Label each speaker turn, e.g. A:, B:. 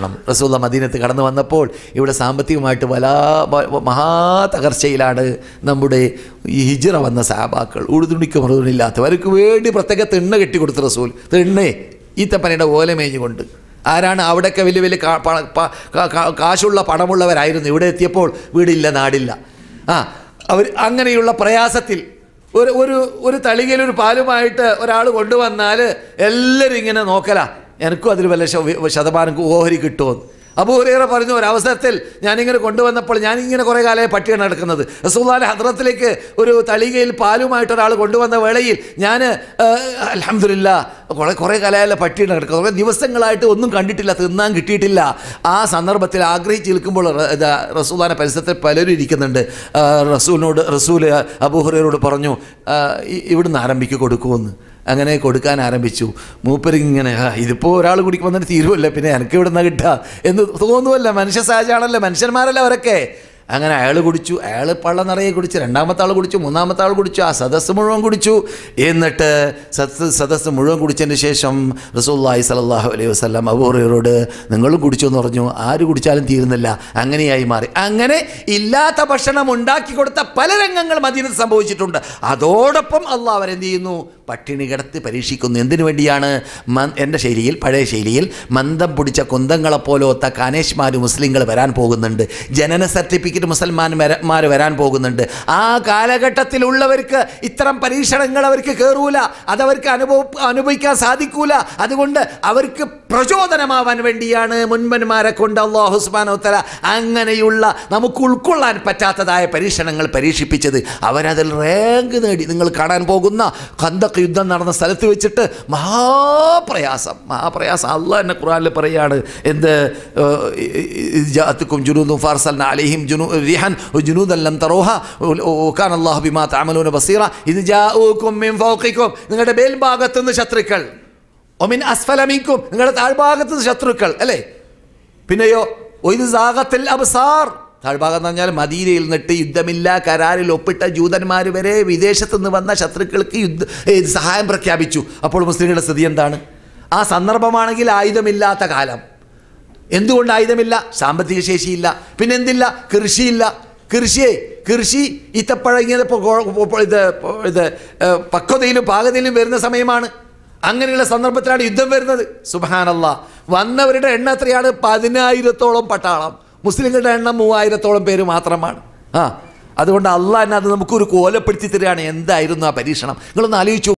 A: പട്ടണം റസൂള്ള മദീനത്ത് കടന്നു വന്നപ്പോൾ ഇവിടെ സാമ്പത്തികമായിട്ട് വലാ മഹാ തകർച്ചയിലാണ് നമ്മുടെ ഈ ഹിജിറ വന്ന സാബാക്കൾ ഉഴുതുണിക്ക് മറുതുണില്ലാത്തവർക്ക് വേണ്ടി പ്രത്യേക തിണ്ണ കെട്ടിക്കൊടുത്ത റസൂൽ. തിണ്ണേ ഈത്തപ്പനയുടെ ഓല മേഞ്ഞുകൊണ്ട് ആരാണ് അവിടെയൊക്കെ വലിയ വലിയ കാശുള്ള പണമുള്ളവരായിരുന്നു. ഇവിടെ എത്തിയപ്പോൾ വീടില്ല നാടില്ല. ആ അവർ അങ്ങനെയുള്ള പ്രയാസത്തിൽ ഒരു ഒരു ഒരു തളികയിൽ ഒരു പാലുമായിട്ട് ഒരാൾ കൊണ്ടുവന്നാൽ എല്ലാവരും ഇങ്ങനെ നോക്കലാ. എനിക്കും അതിൽ വല്ല ശതമാനം ഓഹരി കിട്ടുമെന്ന് അബൂഹുറേറ പറഞ്ഞു ഒരവസരത്തിൽ ഞാനിങ്ങനെ കൊണ്ടുവന്നപ്പോൾ ഞാനിങ്ങനെ കുറേ കാലമായി പട്ടിയാണ് നടക്കുന്നത് റസൂല്ലാന്റെ ഹദ്രത്തിലേക്ക് ഒരു തളികയിൽ പാലുമായിട്ട് ഒരാൾ കൊണ്ടുവന്ന വേളയിൽ ഞാൻ അലഹമില്ല കുറേ കുറേ കലയല്ല പട്ടിയാണ് കിടക്കുന്നത്. കുറേ ദിവസങ്ങളായിട്ട് ഒന്നും കണ്ടിട്ടില്ല തിന്നാൻ കിട്ടിയിട്ടില്ല. ആ സന്ദർഭത്തിൽ ആഗ്രഹിച്ച് നിൽക്കുമ്പോൾ റസൂലാന പരിസരത്തിൽ പലരും ഇരിക്കുന്നുണ്ട്. റസൂലിനോട് റസൂൽ അബൂഹുറയോട് പറഞ്ഞു ഇവിടുന്ന് ആരംഭിക്ക് കൊടുക്കുമെന്ന് അങ്ങനെ കൊടുക്കാൻ ആരംഭിച്ചു. മൂപ്പരിങ്ങനെ "ആ, ഇതിപ്പോൾ ഒരാൾ കുടിക്ക് വന്നിട്ട് തീരുമല്ല പിന്നെ എനിക്ക് ഇവിടെ നിന്ന് കിട്ടുക എന്ന് തോന്നുമല്ല മനുഷ്യ സഹജമാണല്ലോ മനുഷ്യന്മാരല്ല അവരൊക്കെ? അങ്ങനെ അയാൾ കുടിച്ചു അയാൾ പള്ള നിറയെ കുടിച്ചു രണ്ടാമത്തെ ആൾ കുടിച്ചു മൂന്നാമത്തെ ആൾ കുടിച്ചു ആ സദസ്സ് മുഴുവൻ കുടിച്ചു. എന്നിട്ട് സദസ് സദസ്സ് മുഴുവൻ കുടിച്ചതിന് ശേഷം റസൂല്ലായി സലല്ലാഹു അലൈഹി വസ്ലാം അബൂറിയറോട് നിങ്ങളും കുടിച്ചു എന്ന് പറഞ്ഞു. ആര് കുടിച്ചാലും തീരുന്നില്ല. അങ്ങനെയായി മാറി. അങ്ങനെ ഇല്ലാത്ത ഭക്ഷണം ഉണ്ടാക്കി കൊടുത്ത പല രംഗങ്ങൾ മദീന സംഭവിച്ചിട്ടുണ്ട്. അതോടൊപ്പം അള്ളാഹ് അവരെന്ത് ചെയ്യുന്നു? പട്ടിണി കിടത്തി പരീക്ഷിക്കുന്നു. എന്തിനു വേണ്ടിയാണ്? എന്റെ ശൈലിയിൽ പഴയ ശൈലിയിൽ മന്ദം പിടിച്ച കുന്തങ്ങളെപ്പോലൊത്ത കാനേഷ്മാർ മുസ്ലിങ്ങൾ വരാൻ പോകുന്നുണ്ട്. ജനന സർട്ടിഫിക്കറ്റ് മുസൽമാന്മാർ വരാൻ പോകുന്നുണ്ട്. ആ കാലഘട്ടത്തിലുള്ളവർക്ക് ഇത്തരം പരീക്ഷണങ്ങൾ അവർക്ക് കയറൂല അതവർക്ക് അനുഭവ അനുഭവിക്കാൻ സാധിക്കൂല. അതുകൊണ്ട് അവർക്ക് പ്രചോദനമാവാൻ വേണ്ടിയാണ് മുൻപന്മാരെ കൊണ്ട് അള്ളാഹു സുബാനോത്തല അങ്ങനെയുള്ള നമുക്ക് ഉൾക്കൊള്ളാൻ പറ്റാത്തതായ പരീക്ഷണങ്ങൾ പരീക്ഷിപ്പിച്ചത്. അവരതിൽ റാങ്ക് നേടി. നിങ്ങൾ കാണാൻ പോകുന്ന ഖന്തക്ക് യുദ്ധം നടന്ന സ്ഥലത്ത് വെച്ചിട്ട് മഹാപ്രയാസം. മഹാപ്രയാസം. അള്ളാഹ് എന്നെ ഖുറാനിൽ പറയാണ് എന്ത് ജാത്തുക്കും ജുനൂദും ഫാർസൽ അലിഹിം ജുനു റിഹൻ ജുനൂദല്ലം തറോഹ ഓക്കാൻ അള്ളാഹു ബിമാ തഅമലൂന ബസീറ ഇത് ഫൗഖിക്കും നിങ്ങളുടെ മേൽഭാഗത്തുനിന്ന് ശത്രുക്കൾ ഒമിൻ അസ്ഫലമിക്കും നിങ്ങളുടെ താഴ്ഭാഗത്ത് ശത്രുക്കൾ അല്ലേ? പിന്നെയോ ഒരു സാഗത്തിൽ അബ്സാർ. താഴ്ഭാഗം എന്ന് പറഞ്ഞാൽ മദീനയിൽ നിന്നിട്ട് യുദ്ധമില്ല കരാറിൽ ഒപ്പിട്ട ജൂതന്മാർ വരെ വിദേശത്തു നിന്ന് വന്ന ശത്രുക്കൾക്ക് യുദ്ധ സഹായം പ്രഖ്യാപിച്ചു. അപ്പോൾ മുസ്ലിങ്ങളുടെ സ്ഥിതി എന്താണ്? ആ സന്ദർഭമാണെങ്കിൽ ആയുധമില്ലാത്ത കാലം. എന്തുകൊണ്ട് ആയുധമില്ല? സാമ്പത്തിക ശേഷിയില്ല. പിന്നെ എന്തില്ല കൃഷിയില്ല. കൃഷിയെ കൃഷി ഇത്തപ്പഴങ്ങിയത് ഇങ്ങനെ ഇത് ഇത് പക്വതയിലും പാകതയിലും വരുന്ന സമയമാണ്. അങ്ങനെയുള്ള സന്ദർഭത്തിലാണ് യുദ്ധം വരുന്നത്. സുബാനല്ല വന്നവരുടെ എണ്ണം എത്രയാണ്? പതിനായിരത്തോളം പട്ടാളം. മുസ്ലിങ്ങളുടെ എണ്ണം മൂവായിരത്തോളം പേര് മാത്രമാണ്. ആ അതുകൊണ്ട് അള്ളാഹ് അത് നമുക്കൊരു കോലപ്പെടുത്തി തരികയാണ്. എന്തായിരുന്നു ആ പരീക്ഷണം? നിങ്ങളൊന്ന് ആലോചിച്ചു